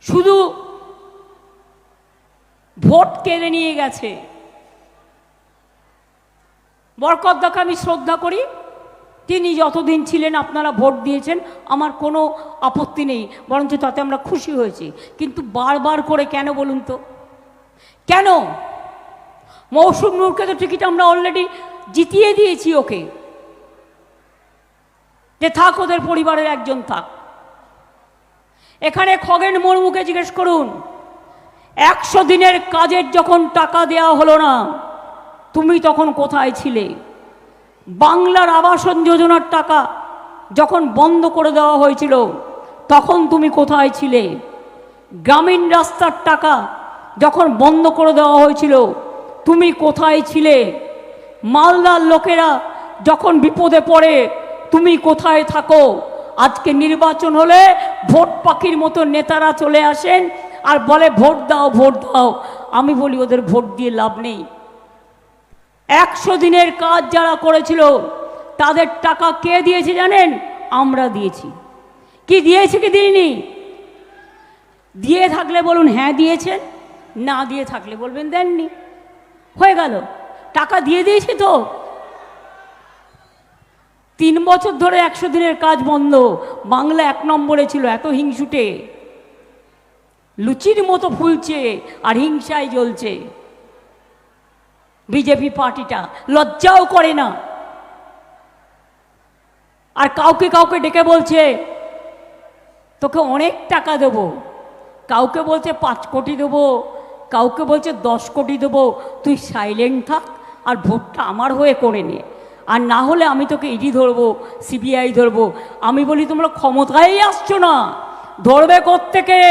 শুধু ভোট কেড়ে নিয়ে গেছে। বরকদ্দাকে আমি শ্রদ্ধা করি। তিনি যতদিন ছিলেন আপনারা ভোট দিয়েছেন, আমার কোনো আপত্তি নেই, বরঞ্চ তাতে আমরা খুশি হয়েছি। কিন্তু বারবার করে কেন বলুন তো? কেন? মৌসুম নূরকে তো টিকিট আমরা অলরেডি জিতিয়ে দিয়েছি ওকে। যে থাক ওদের পরিবারের একজন থাক। এখানে খগেন মুর্মুকে জিজ্ঞেস করুন, একশো দিনের কাজের যখন টাকা দেওয়া হলো না, তুমি তখন কোথায় ছিলে? বাংলার আবাসন যোজনার টাকা যখন বন্ধ করে দেওয়া হয়েছিল, তখন তুমি কোথায় ছিলে? গ্রামীণ রাস্তার টাকা যখন বন্ধ করে দেওয়া হয়েছিল, তুমি কোথায় ছিলে? মালদার লোকেরা যখন বিপদে পড়ে, তুমি কোথায় থাকো? আজকে নির্বাচন হলে ভোট পাখির মতো নেতারা চলে আসেন আর বলে, ভোট দাও ভোট দাও। আমি বলি, ওদের ভোট দিয়ে লাভ নেই। একশো দিনের কাজ যারা করেছিল, তাদের টাকা কে দিয়েছে জানেন? আমরা দিয়েছি। কি দিয়েছে কি দিইনি? দিয়ে থাকলে বলুন হ্যাঁ দিয়েছেন না দিয়ে থাকলে বলবেন, দেননি। হয়ে গেল। টাকা দিয়ে দিয়েছি তো। তিন বছর ধরে একশো দিনের কাজ বন্ধ। বাংলা এক নম্বরে ছিল এত হিংসুটে। লুচির মতো ফুলছে আর হিংসায় জ্বলছে। বিজেপি পার্টিটা লজ্জাও করে না। আর কাউকে কাউকে ডেকে বলছে, তোকে অনেক টাকা দেবো। কাউকে বলছে, পাঁচ কোটি দেবো। কাউকে বলছে, দশ কোটি দেবো। তুই সাইলেন্ট থাক আর ভোটটা আমার হয়ে করে নে। আর না হলে আমি তোকে ইডি ধরবো, সিবিআই ধরবো। আমি বলি তোমরা ক্ষমতায় আসছো না, ধরবে কোত্থেকে?